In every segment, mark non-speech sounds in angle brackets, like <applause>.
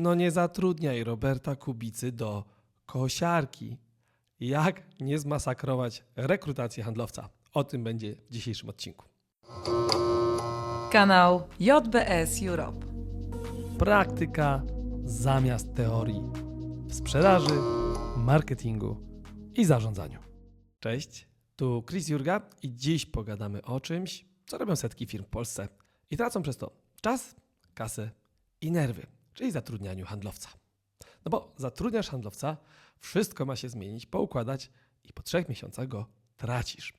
No nie zatrudniaj Roberta Kubicy do kosiarki. Jak nie zmasakrować rekrutacji handlowca? O tym będzie w dzisiejszym odcinku. Kanał JBS Europe. Praktyka zamiast teorii w sprzedaży, marketingu i zarządzaniu. Cześć, tu Chris Jurga i dziś pogadamy o czymś, co robią setki firm w Polsce i tracą przez to czas, kasę i nerwy, czyli zatrudnianiu handlowca. No bo zatrudniasz handlowca, wszystko ma się zmienić, poukładać i po trzech miesiącach go tracisz.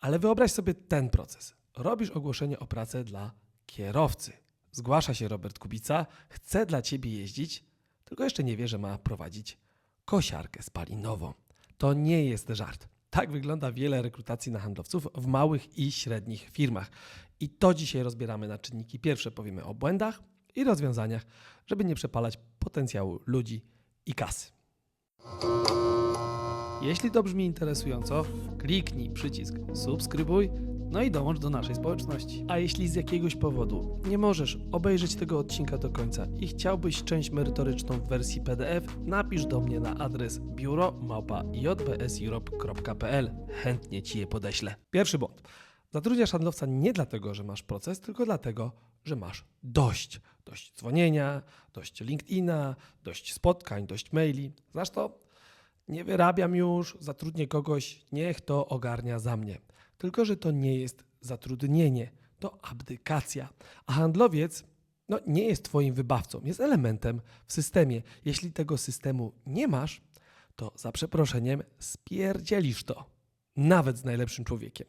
Ale wyobraź sobie ten proces. Robisz ogłoszenie o pracę dla kierowcy. Zgłasza się Robert Kubica, chce dla ciebie jeździć, tylko jeszcze nie wie, że ma prowadzić kosiarkę spalinową. To nie jest żart. Tak wygląda wiele rekrutacji na handlowców w małych i średnich firmach. I to dzisiaj rozbieramy na czynniki pierwsze. Powiemy o błędach i rozwiązaniach, żeby nie przepalać potencjału ludzi i kasy. Jeśli to brzmi interesująco, kliknij przycisk subskrybuj, no i dołącz do naszej społeczności. A jeśli z jakiegoś powodu nie możesz obejrzeć tego odcinka do końca i chciałbyś część merytoryczną w wersji PDF, napisz do mnie na adres biuro.jbseurope.pl. Chętnie Ci je podeślę. Pierwszy błąd. Zatrudniasz handlowca nie dlatego, że masz proces, tylko dlatego, że masz dość. Dość dzwonienia, dość LinkedIna, dość spotkań, dość maili. Znasz to? Nie wyrabiam już, zatrudnię kogoś, niech to ogarnia za mnie. Tylko, że to nie jest zatrudnienie, to abdykacja. A handlowiec no, nie jest Twoim wybawcą, jest elementem w systemie. Jeśli tego systemu nie masz, to za przeproszeniem spierdzielisz to, nawet z najlepszym człowiekiem.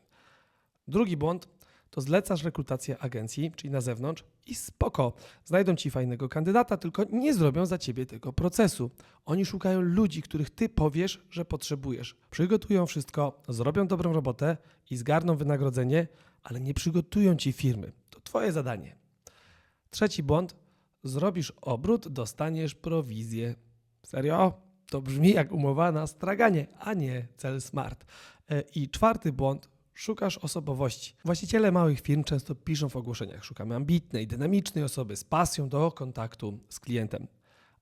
Drugi błąd to zlecasz rekrutację agencji, czyli na zewnątrz i spoko, znajdą ci fajnego kandydata, tylko nie zrobią za ciebie tego procesu. Oni szukają ludzi, których ty powiesz, że potrzebujesz. Przygotują wszystko, zrobią dobrą robotę i zgarną wynagrodzenie, ale nie przygotują ci firmy. To twoje zadanie. Trzeci błąd. Zrobisz obrót, dostaniesz prowizję. Serio? To brzmi jak umowa na straganie, a nie cel smart. E, I czwarty błąd. Szukasz osobowości. Właściciele małych firm często piszą w ogłoszeniach: Szukamy ambitnej, dynamicznej osoby z pasją do kontaktu z klientem.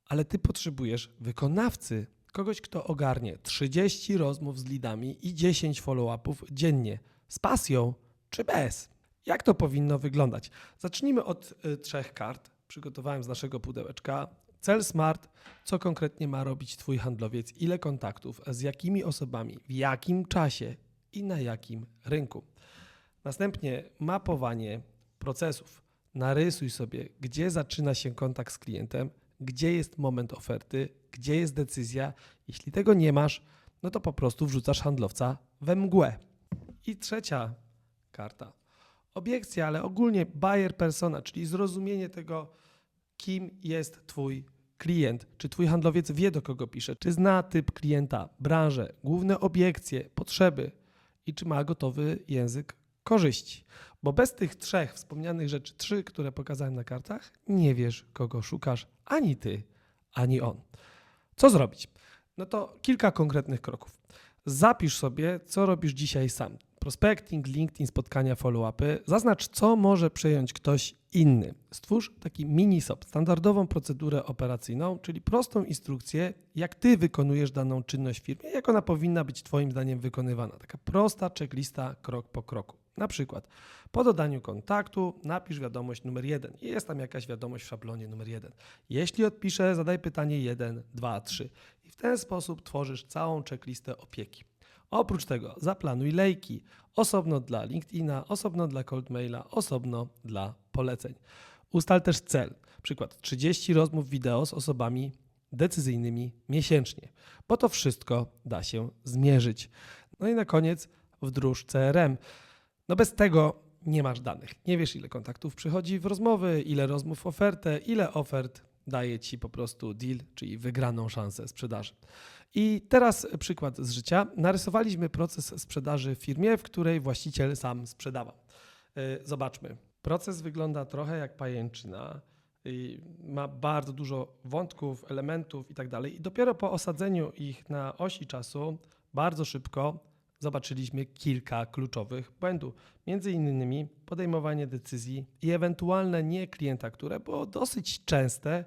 Ale ty potrzebujesz wykonawcy, kogoś, kto ogarnie 30 rozmów z lidami i 10 follow-upów dziennie. Z pasją czy bez? Jak to powinno wyglądać? Zacznijmy od y, trzech kart. Przygotowałem z naszego pudełeczka. Cel SMART, co konkretnie ma robić Twój handlowiec, ile kontaktów, z jakimi osobami, w jakim czasie i na jakim rynku. Następnie mapowanie procesów. Narysuj sobie, gdzie zaczyna się kontakt z klientem, gdzie jest moment oferty, gdzie jest decyzja. Jeśli tego nie masz, no to po prostu wrzucasz handlowca we mgłę. I trzecia karta. Obiekcja, ale ogólnie buyer persona, czyli zrozumienie tego, kim jest Twój klient. Czy Twój handlowiec wie, do kogo pisze, czy zna typ klienta, branżę, główne obiekcje, potrzeby i czy ma gotowy język korzyści. Bo bez tych trzech wspomnianych rzeczy, trzy, które pokazałem na kartach, nie wiesz, kogo szukasz, ani ty, ani on. Co zrobić? No to kilka konkretnych kroków. Zapisz sobie, co robisz dzisiaj sam. Prospecting, LinkedIn, spotkania, follow-upy. Zaznacz, co może przejąć ktoś inny. Stwórz taki mini-SOP, standardową procedurę operacyjną, czyli prostą instrukcję, jak ty wykonujesz daną czynność w firmie, jak ona powinna być twoim zdaniem wykonywana. Taka prosta checklista krok po kroku. Na przykład po dodaniu kontaktu napisz wiadomość numer jeden jest tam jakaś wiadomość w szablonie numer jeden. Jeśli odpiszę, zadaj pytanie 1, 2, 3 i w ten sposób tworzysz całą checklistę opieki. Oprócz tego zaplanuj lejki osobno dla LinkedIna, osobno dla Coldmaila, osobno dla poleceń. Ustal też cel, przykład 30 rozmów wideo z osobami decyzyjnymi miesięcznie, bo to wszystko da się zmierzyć. No i na koniec wdróż CRM. No bez tego nie masz danych. Nie wiesz, ile kontaktów przychodzi w rozmowy, ile rozmów w ofertę, ile ofert daje ci po prostu deal, czyli wygraną szansę sprzedaży. I teraz przykład z życia. Narysowaliśmy proces sprzedaży w firmie, w której właściciel sam sprzedawał. Yy, Zobaczmy. Proces wygląda trochę jak pajęczyna. i Ma bardzo dużo wątków, elementów i tak dalej. I dopiero po osadzeniu ich na osi czasu bardzo szybko zobaczyliśmy kilka kluczowych błędów. Między innymi podejmowanie decyzji i ewentualne nie klienta, które było dosyć częste,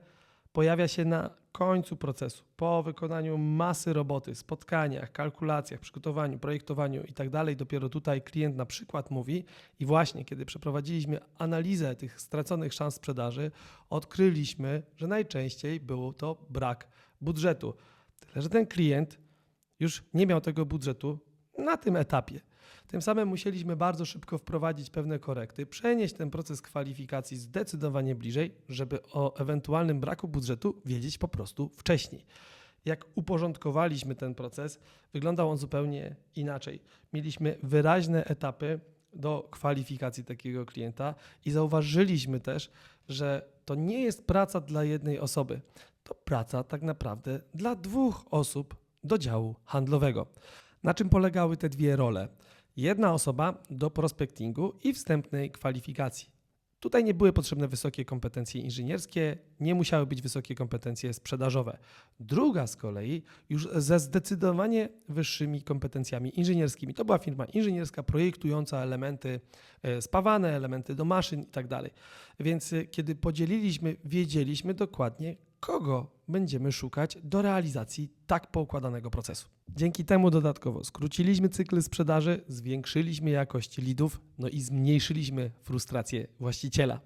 pojawia się na końcu procesu, po wykonaniu masy roboty, spotkaniach, kalkulacjach, przygotowaniu, projektowaniu i tak. Dopiero tutaj klient na przykład mówi i właśnie kiedy przeprowadziliśmy analizę tych straconych szans sprzedaży, odkryliśmy, że najczęściej był to brak budżetu. Tyle, że ten klient już nie miał tego budżetu na tym etapie. Tym samym musieliśmy bardzo szybko wprowadzić pewne korekty, przenieść ten proces kwalifikacji zdecydowanie bliżej, żeby o ewentualnym braku budżetu wiedzieć po prostu wcześniej. Jak uporządkowaliśmy ten proces, wyglądał on zupełnie inaczej. Mieliśmy wyraźne etapy do kwalifikacji takiego klienta i zauważyliśmy też, że to nie jest praca dla jednej osoby. To praca tak naprawdę dla dwóch osób do działu handlowego. Na czym polegały te dwie role? Jedna osoba do prospectingu i wstępnej kwalifikacji. Tutaj nie były potrzebne wysokie kompetencje inżynierskie, nie musiały być wysokie kompetencje sprzedażowe. Druga z kolei już ze zdecydowanie wyższymi kompetencjami inżynierskimi. To była firma inżynierska projektująca elementy e, spawane, elementy do maszyn i tak. Więc e, kiedy podzieliliśmy, wiedzieliśmy dokładnie, kogo będziemy szukać do realizacji tak poukładanego procesu. Dzięki temu dodatkowo skróciliśmy cykl sprzedaży, zwiększyliśmy jakość lidów, no i zmniejszyliśmy frustrację właściciela.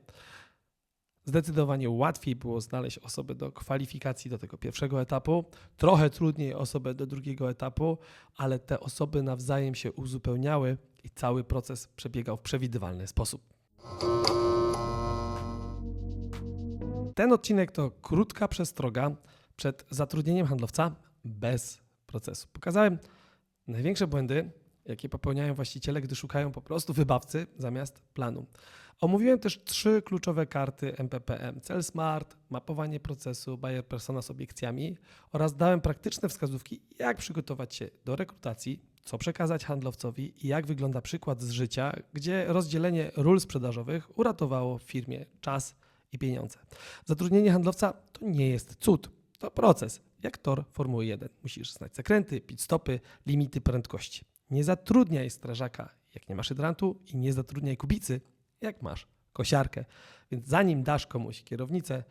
Zdecydowanie łatwiej było znaleźć osobę do kwalifikacji do tego pierwszego etapu, trochę trudniej osobę do drugiego etapu, ale te osoby nawzajem się uzupełniały i cały proces przebiegał w przewidywalny sposób. Ten odcinek to krótka przestroga przed zatrudnieniem handlowca bez procesu. Pokazałem największe błędy, jakie popełniają właściciele, gdy szukają po prostu wybawcy zamiast planu. Omówiłem też trzy kluczowe karty MPPM: cel SMART, mapowanie procesu, buyer persona z obiekcjami oraz dałem praktyczne wskazówki, jak przygotować się do rekrutacji, co przekazać handlowcowi i jak wygląda przykład z życia, gdzie rozdzielenie ról sprzedażowych uratowało firmie czas i pieniądze. Zatrudnienie handlowca to nie jest cud, to proces, jak tor Formuły 1. Musisz znać zakręty, pit stopy, limity prędkości. Nie zatrudniaj strażaka, jak nie masz hydrantu i nie zatrudniaj kubicy, jak masz kosiarkę. Więc zanim dasz komuś kierownicę,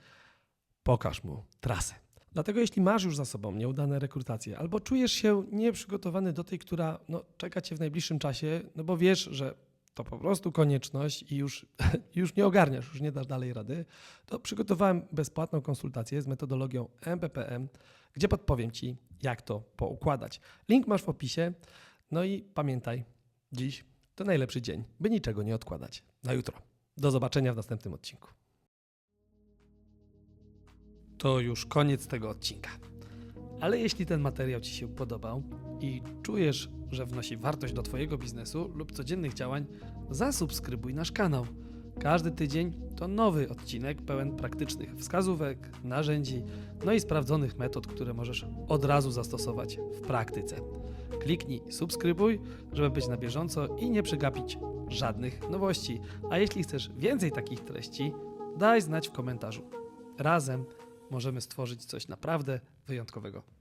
pokaż mu trasę. Dlatego jeśli masz już za sobą nieudane rekrutacje albo czujesz się nieprzygotowany do tej, która no, czeka cię w najbliższym czasie, no bo wiesz, że to po prostu konieczność i już, <laughs> już nie ogarniasz, już nie dasz dalej rady, to przygotowałem bezpłatną konsultację z metodologią MPPM, gdzie podpowiem Ci, jak to poukładać. Link masz w opisie. No i pamiętaj, dziś to najlepszy dzień, by niczego nie odkładać na jutro. Do zobaczenia w następnym odcinku. To już koniec tego odcinka. Ale jeśli ten materiał Ci się podobał i czujesz, że wnosi wartość do Twojego biznesu lub codziennych działań, zasubskrybuj nasz kanał. Każdy tydzień to nowy odcinek pełen praktycznych wskazówek, narzędzi, no i sprawdzonych metod, które możesz od razu zastosować w praktyce. Kliknij subskrybuj, żeby być na bieżąco i nie przegapić żadnych nowości. A jeśli chcesz więcej takich treści, daj znać w komentarzu. Razem możemy stworzyć coś naprawdę wyjątkowego.